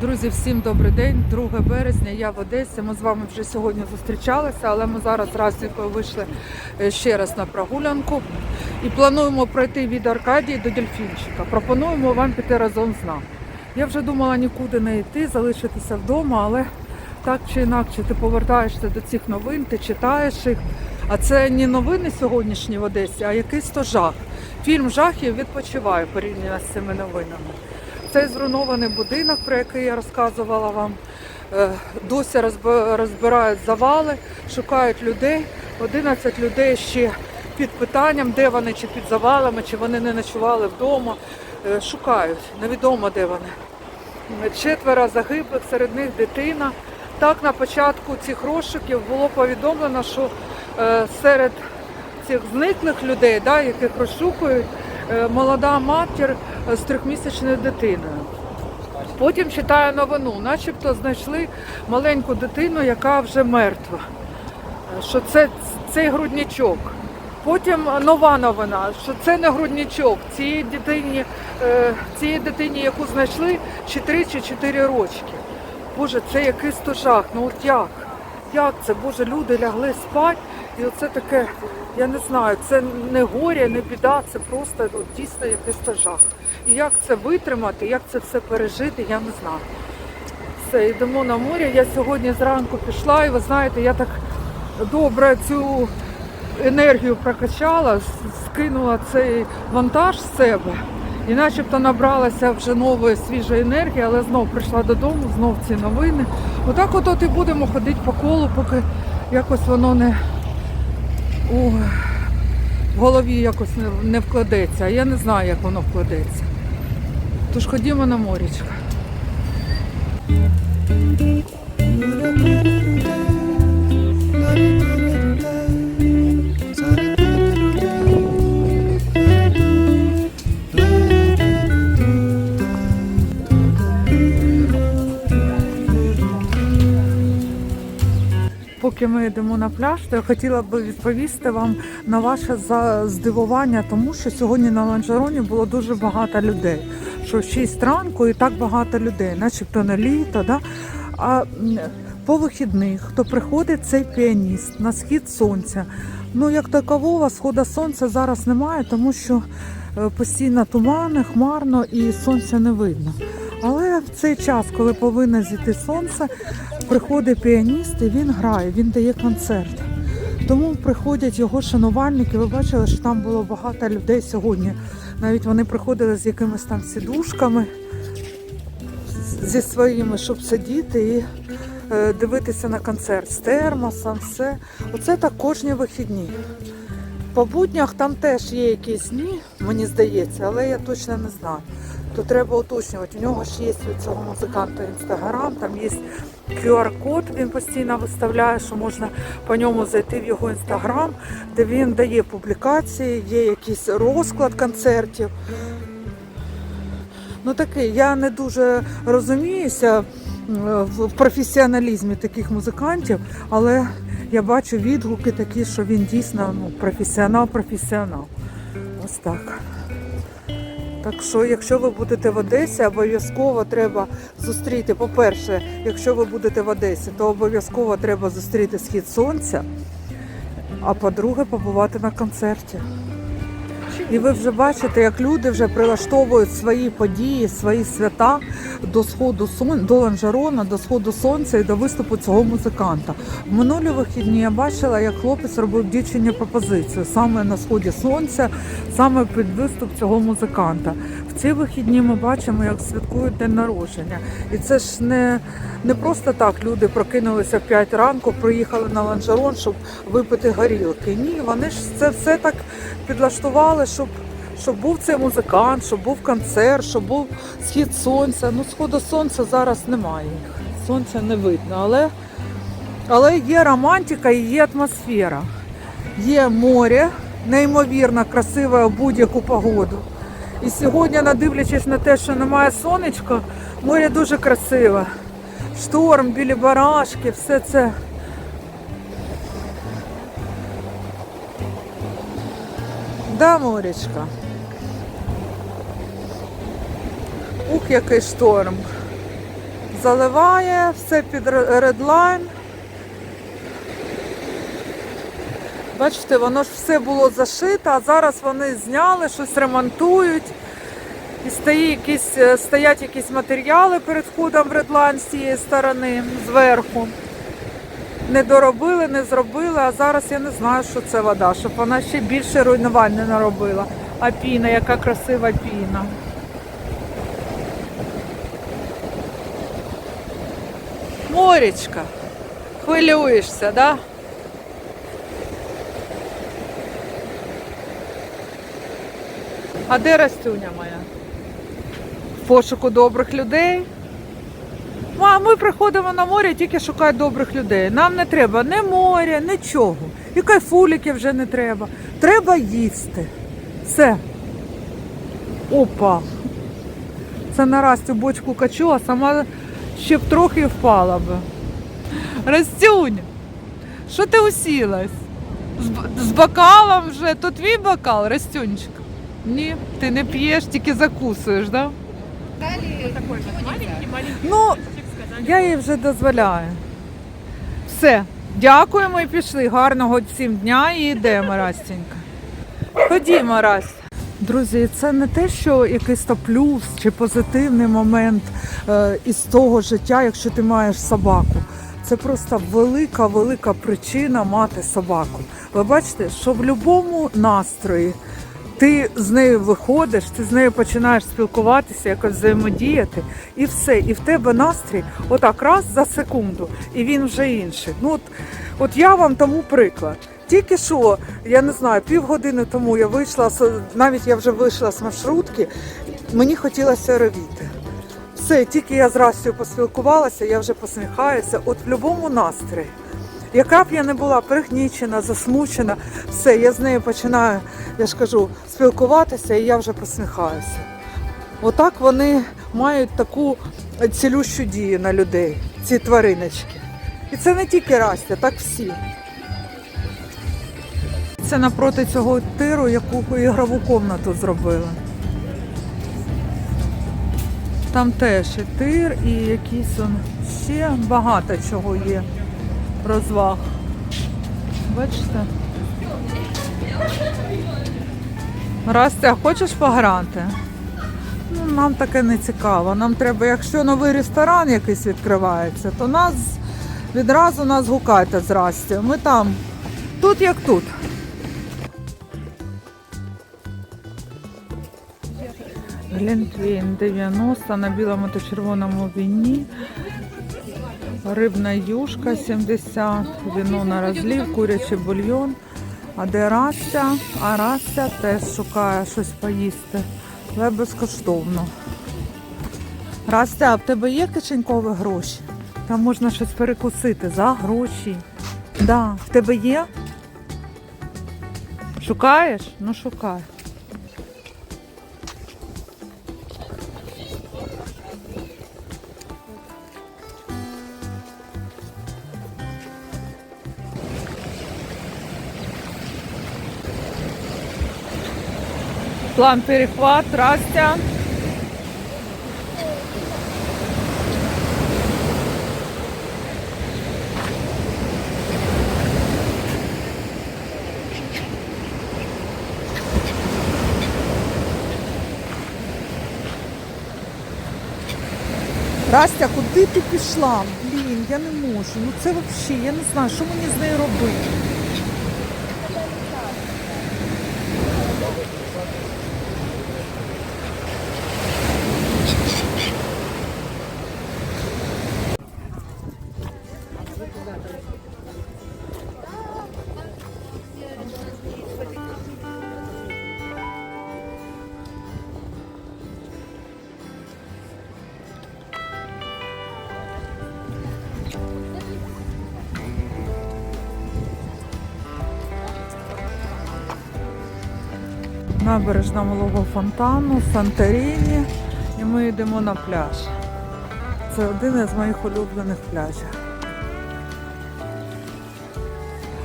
Друзі, всім добрий день. 2 березня. Я в Одесі. Ми з вами вже сьогодні зустрічалися, але ми зараз разикою вийшли е, ще раз на прогулянку і плануємо пройти від Аркадії до Дельфінчика. Пропонуємо вам піти разом з нами. Я вже думала нікуди не йти, залишитися вдома, але так чи інакше ти повертаєшся до цих новин, ти читаєш їх. А це не новини сьогоднішні в Одесі, а якийсь то жах. Фільм жахів відпочиває порівняно з цими новинами. Цей зруйнований будинок, про який я розказувала вам, е, досі розбирають завали, шукають людей. 11 людей ще під питанням, де вони, чи під завалами, чи вони не ночували вдома. Е, Шукають, невідомо де вони. Четверо загиблих, серед них дитина. Так на початку цих розшуків було повідомлено, що е, серед цих зниклих людей, да, яких розшукують, молода матір е, з трьохмісячною дитиною. Потім читаю новину, начебто знайшли маленьку дитину, яка вже мертва. Е, Що це цей грудничок. Потім нова новина, що це не грудничок. Цій дитині, е, цій дитині, яку знайшли, чи 3 чи 4 рочки. Боже, це якийсь то жах. Ну от як? Як це? Боже, люди лягли спати, і оце таке, я не знаю, це не горя, не біда, це просто от, дійсно якийсь жах. І як це витримати, як це все пережити, я не знаю. Все, йдемо на море. Я сьогодні зранку пішла, і ви знаєте, я так добре цю енергію прокачала, скинула цей вантаж з себе. І начебто набралася вже нової свіжої енергії, але знов прийшла додому, знов ці новини. Отак от, от і будемо ходити по колу, поки якось воно не у голові якось не, вкладеться. Я не знаю, як воно вкладеться. Тож ходімо на морічка. Поки ми йдемо на пляж, то я хотіла би відповісти вам на ваше здивування, тому що сьогодні на ланжероні було дуже багато людей. Що в 6 ранку і так багато людей, начебто на літо. Да? А по вихідних, хто приходить, цей піаніст на схід сонця. Ну, як такового, сходу сонця зараз немає, тому що е, постійно тумани, хмарно і сонця не видно. Але в цей час, коли повинно зійти сонце, приходить піаніст і він грає, він дає концерт. Тому приходять його шанувальники. Ви бачили, що там було багато людей сьогодні. Навіть вони приходили з якимись там сідушками зі своїми, щоб сидіти і е, дивитися на концерт з термосом, все. Оце так кожні вихідні. По буднях там теж є якісь дні, мені здається, але я точно не знаю. То треба уточнювати. У нього ж є у цього музиканта інстаграм, там є QR-код, він постійно виставляє, що можна по ньому зайти в його інстаграм, де він дає публікації, є якийсь розклад концертів. Ну такий, я не дуже розуміюся в професіоналізмі таких музикантів, але я бачу відгуки такі, що він дійсно ну, професіонал-професіонал. Ось так. Так що, якщо ви будете в Одесі, обов'язково треба зустріти. По-перше, якщо ви будете в Одесі, то обов'язково треба зустріти схід сонця. А по-друге, побувати на концерті. І ви вже бачите, як люди вже прилаштовують свої події, свої свята до сходу сон... до Ланжерона, до сходу сонця і до виступу цього музиканта. В минулі вихідні я бачила, як хлопець робив дівчині пропозицію саме на сході сонця, саме під виступ цього музиканта. В ці вихідні ми бачимо, як святкують день народження. І це ж не, не просто так люди прокинулися в 5 ранку, приїхали на Ланжерон, щоб випити горілки. Ні, вони ж це все так підлаштували, щоб, щоб був цей музикант, щоб був концерт, щоб був схід сонця. Ну, сходу сонця зараз немає. Сонця не видно, але, але є романтика і є атмосфера. Є море, неймовірно красиве у будь-яку погоду. І сьогодні, надивлячись на те, що немає сонечка, море дуже красиве. Шторм, білі барашки, все це. Да, морячка. Ух, який шторм. заливає, все під редлайн. Бачите, воно ж все було зашито, а зараз вони зняли, щось ремонтують. І стає якісь, е, стоять якісь матеріали перед входом в редлайн з цієї сторони, зверху. Не доробили, не зробили, а зараз я не знаю, що це вода, щоб вона ще більше руйнувань не наробила. А піна, яка красива піна. Морічка, хвилюєшся, да? А де Растюня моя? В пошуку добрих людей. Ну, А ми приходимо на море, тільки шукають добрих людей. Нам не треба ні моря, нічого. І кайфуліків вже не треба. Треба їсти. Все. Опа. Це нараз цю бочку качу, а сама ще б трохи впала би. Растюнь, що ти усілась? З, з бокалом вже, то твій бокал, Растюнчик? Ні, ти не п'єш, тільки закусуєш, да? такой вот маленький, маленький. Ну. Я їй вже дозволяю. Все, дякуємо і пішли. Гарного всім дня і йдемо, Растінька. Ходімо, Расть. Друзі, це не те, що якийсь то плюс чи позитивний момент е, із того життя, якщо ти маєш собаку. Це просто велика, велика причина мати собаку. Ви бачите, що в будь-якому настрої ти з нею виходиш, ти з нею починаєш спілкуватися, якось взаємодіяти, і все. І в тебе настрій отак раз за секунду, і він вже інший. Ну от, от я вам тому приклад. Тільки що, я не знаю, півгодини тому я вийшла, навіть я вже вийшла з маршрутки, мені хотілося ревіти. Все, тільки я з Растю поспілкувалася, я вже посміхаюся. От в будь-якому настрої. Яка б я не була пригнічена, засмучена, все, я з нею починаю, я ж кажу, спілкуватися, і я вже посміхаюся. Отак вони мають таку цілющу дію на людей, ці твариночки. І це не тільки Растя, так всі. Це напроти цього тиру, яку ігрову комнату зробили. Там теж і тир, і якісь он ще багато чого є розваг. Бачите? Растя, хочеш пограти? Ну, нам таке не цікаво. Нам треба, якщо новий ресторан якийсь відкривається, то нас відразу нас гукайте з Растю. Ми там, тут як тут. Глінтвейн 90 на білому та червоному віні. Рибна юшка 70, віно на розлів, курячий бульйон. А де Растя? А Растя теж шукає щось поїсти, але безкоштовно. Растя, а в тебе є кишенькові гроші? Там можна щось перекусити за гроші. Да, в тебе є? Шукаєш? Ну шукай. План перехват, Растя. Растя, куди ти пішла? Блін, я не можу. Ну це взагалі, я не знаю, що мені з нею робити. Набережна малого фонтану, Санторіні. І ми йдемо на пляж. Це один із моїх улюблених пляжів.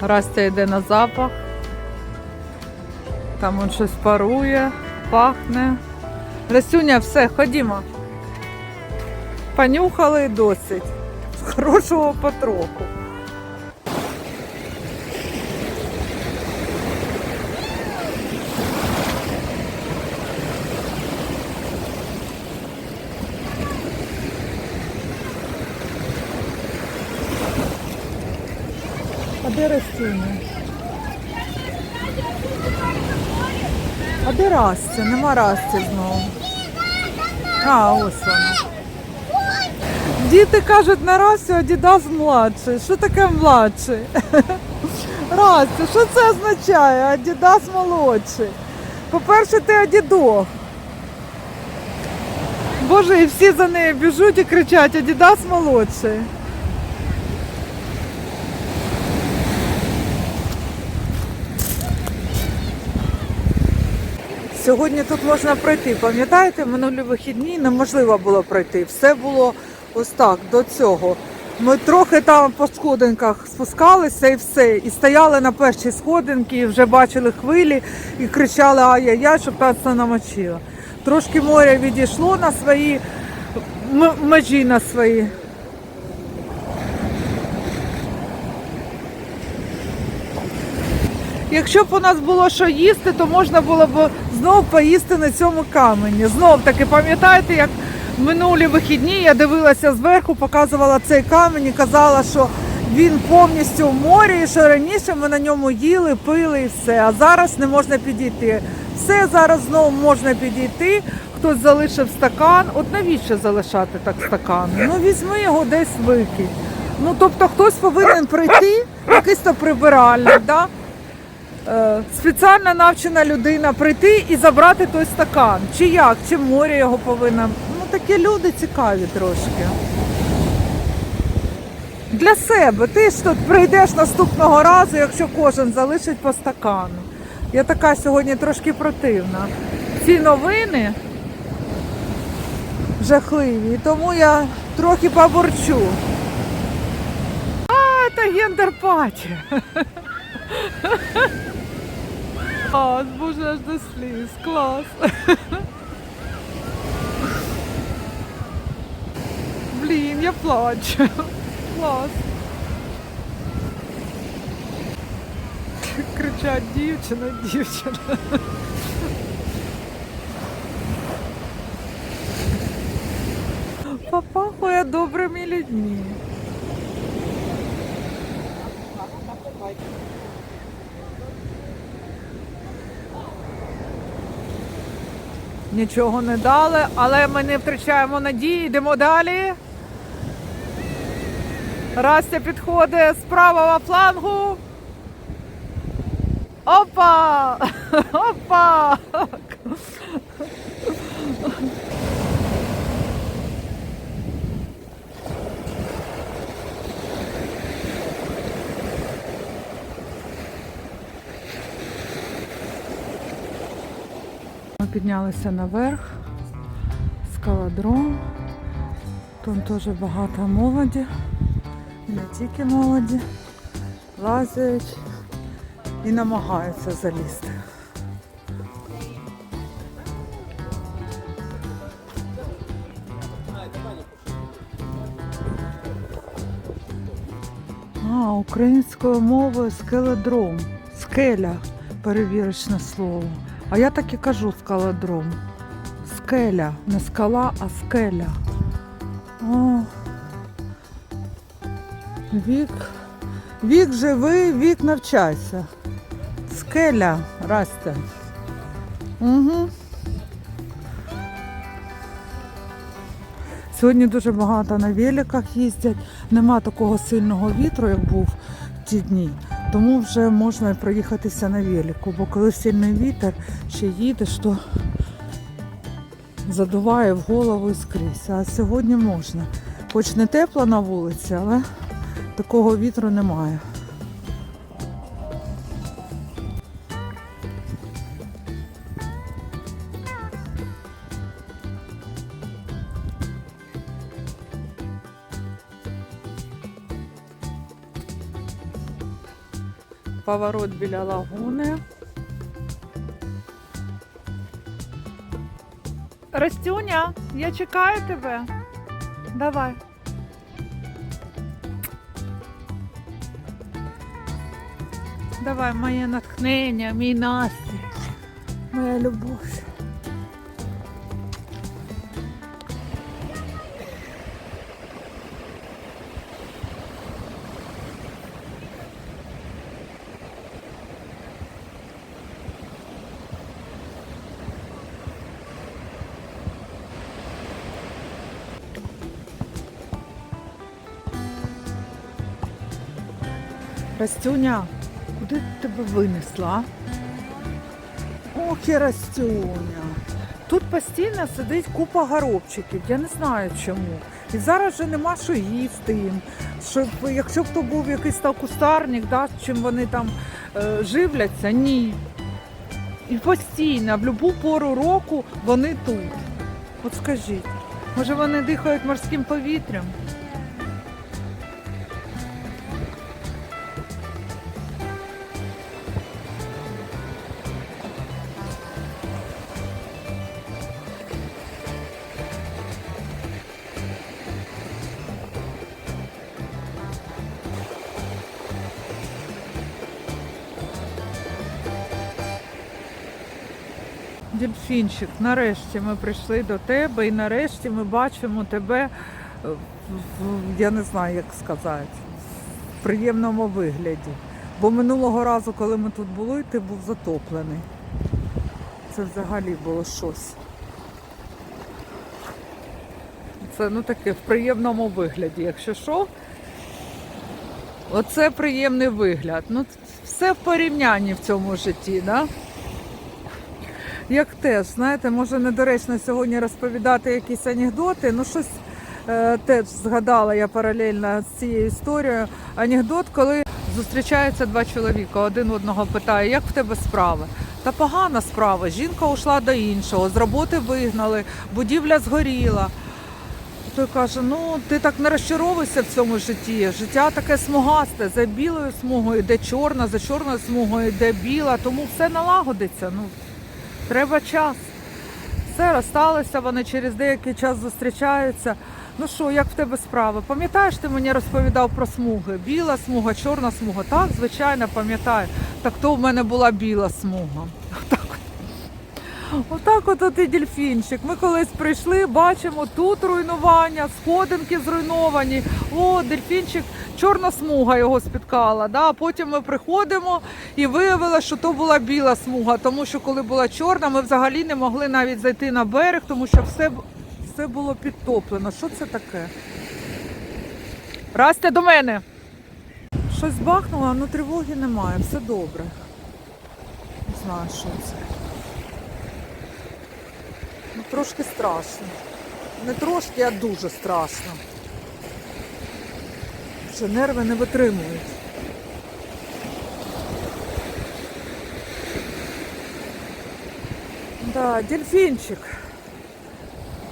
Растя йде на запах. Там он щось парує, пахне. Растюня, все, ходімо. Понюхали досить. З хорошого потроху. А де Растюня? А де Растя? Нема Расті знову. А, ось вона. Діти кажуть на Растю, а Дідас младший. Що таке младший? Растя, що це означає? Адідас молодший. По-перше, ти Адідох. Боже, і всі за нею біжуть і кричать, Адідас молодший. Сьогодні тут можна пройти. Пам'ятаєте, минулі вихідні неможливо було пройти. Все було ось так, до цього. Ми трохи там по сходинках спускалися і все. І стояли на першій сходинці, і вже бачили хвилі і кричали ай-яй-яй, щоб нас не намочило. Трошки море відійшло на свої межі на свої. Якщо б у нас було що їсти, то можна було б знов поїсти на цьому камені. Знов таки, пам'ятаєте, як минулі вихідні я дивилася зверху, показувала цей камінь і казала, що він повністю в морі, і що раніше ми на ньому їли, пили і все. А зараз не можна підійти. Все зараз знову можна підійти. Хтось залишив стакан. От навіщо залишати так стакан? Ну візьми його десь викинь. Ну тобто хтось повинен прийти, якийсь то прибиральник, да? Е, спеціально навчена людина прийти і забрати той стакан. Чи як, чи море його повинна. Ну такі люди цікаві трошки. Для себе. Ти ж тут прийдеш наступного разу, якщо кожен залишить по стакану. Я така сьогодні трошки противна. Ці новини жахливі, тому я трохи поборчу. А, це гендер-паті. Клас, боже, аж до сліз, клас. Блін, я плачу. Клас. Кричать дівчина, дівчина. Попахує добрими людьми. Нічого не дали, але ми не втрачаємо надії, йдемо далі. Растя підходить з правого флангу. Опа! Опа! Піднялися наверх, скалодром. Тут теж багато молоді, не тільки молоді, лазять і намагаються залізти. А, українською мовою скеледром. Скеля перевірочне слово. А я так і кажу скалодром. Скеля, не скала, а скеля. О. Вік. Вік живий, вік навчайся. Скеля, Растя. Угу. Сьогодні дуже багато на великах їздять. Нема такого сильного вітру, як був ті дні. Тому вже можна проїхатися на велику, бо коли сильний вітер ще їдеш, то задуває в голову і скрізь. А сьогодні можна. Хоч не тепло на вулиці, але такого вітру немає. Поворот біля лагуни. Ростюня, я чекаю тебе. Давай. Давай, моє натхнення, мій настрій, моя любов. Растюня, куди тебе винесла? Ох, і Растюня. Тут постійно сидить купа горобчиків, я не знаю чому. І зараз вже нема що їсти їм. Щоб, якщо б то був якийсь там кустарник, да, чим вони там е, живляться, ні. І постійно, в будь-яку пору року вони тут. От скажіть, може вони дихають морським повітрям? Дельфінчик, нарешті ми прийшли до тебе і нарешті ми бачимо тебе, е, я не знаю, як сказати, в приємному вигляді. Бо минулого разу, коли ми тут були, ти був затоплений. Це взагалі було щось. Це ну таке в приємному вигляді. Якщо що, оце приємний вигляд. Ну, все в порівнянні в цьому житті, да? Як теж, знаєте, може недоречно сьогодні розповідати якісь анекдоти, ну щось е, теж згадала я паралельно з цією історією. Анекдот, коли зустрічаються два чоловіка, один одного питає, як в тебе справи? Та погана справа. Жінка ушла до іншого, з роботи вигнали, будівля згоріла. Той каже: ну ти так не розчаровуйся в цьому житті. Життя таке смугасте. За білою смугою йде чорна, за чорною смугою йде біла, тому все налагодиться. Ну, Треба час. Все розсталися, вони через деякий час зустрічаються. Ну що, як в тебе справа? Пам'ятаєш, ти мені розповідав про смуги? Біла смуга, чорна смуга. Так, звичайно, пам'ятаю. Так то в мене була біла смуга. Отак от. От, і дельфінчик. Ми колись прийшли, бачимо, тут руйнування, сходинки зруйновані. О, дельфінчик, чорна смуга його спіткала. Да? Потім ми приходимо і виявилося, що то була біла смуга, тому що коли була чорна, ми взагалі не могли навіть зайти на берег, тому що все, все було підтоплено. Що це таке? Растя до мене. Щось бахнуло, але тривоги немає, все добре. Не знаю, що це. Трошки страшно. Не трошки, а дуже страшно. Що нерви не витримують. Да, дельфінчик.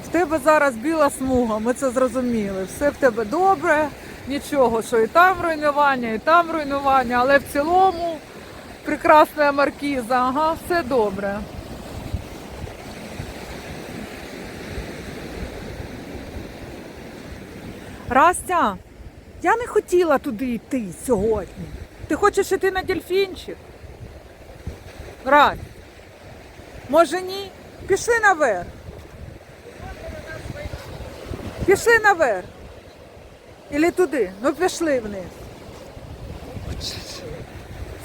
В тебе зараз біла смуга, ми це зрозуміли. Все в тебе добре, нічого, що і там руйнування, і там руйнування, але в цілому прекрасна маркіза, ага, все добре. Растя, я не хотіла туди йти сьогодні. Ти хочеш йти на дельфінчик? Рай. Може ні? Пішли наверх. Пішли наверх. Ілі туди. Ну пішли вниз.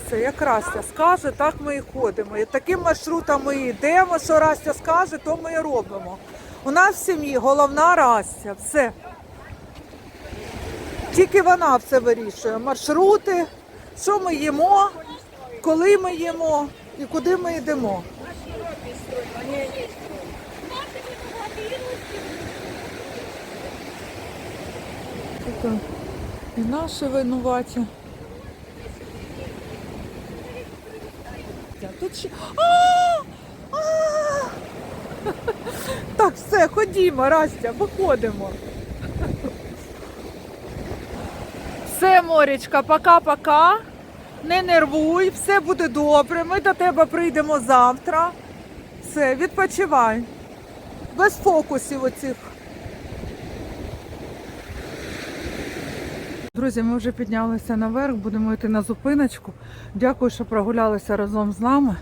Все, як Растя скаже, так ми і ходимо. І таким маршрутом ми йдемо, що Растя скаже, то ми і робимо. У нас в сім'ї головна Растя. Все. Тільки вона все вирішує. Маршрути, що ми їмо, коли ми їмо і куди ми йдемо. Таке. І наші винуваті. Тут ще. А! А! Так, все, ходімо, Растя, виходимо. Все, Морічка, пока-пока. Не нервуй, все буде добре. Ми до тебе прийдемо завтра. Все, відпочивай. Без фокусів оцих. Друзі, ми вже піднялися наверх, будемо йти на зупиночку. Дякую, що прогулялися разом з нами.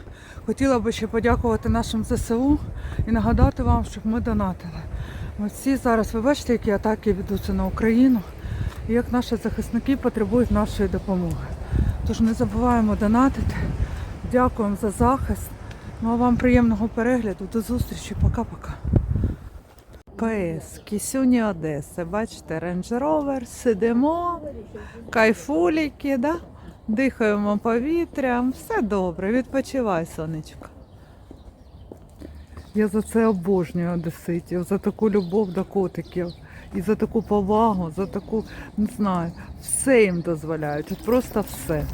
Хотіла би ще подякувати нашим ЗСУ і нагадати вам, щоб ми донатили. Ми всі зараз, ви бачите, які атаки ведуться на Україну і як наші захисники потребують нашої допомоги. Тож не забуваємо донатити. Дякуємо за захист. Ну а вам приємного перегляду. До зустрічі. Пока-пока. ПС, Кисюні Одеси. Бачите, Range Rover, сидимо, кайфуліки, да? дихаємо повітрям. Все добре, відпочивай, сонечко. Я за це обожнюю одеситів, за таку любов до котиків. І за таку повагу, за таку, не знаю, все їм дозволяють. От просто все.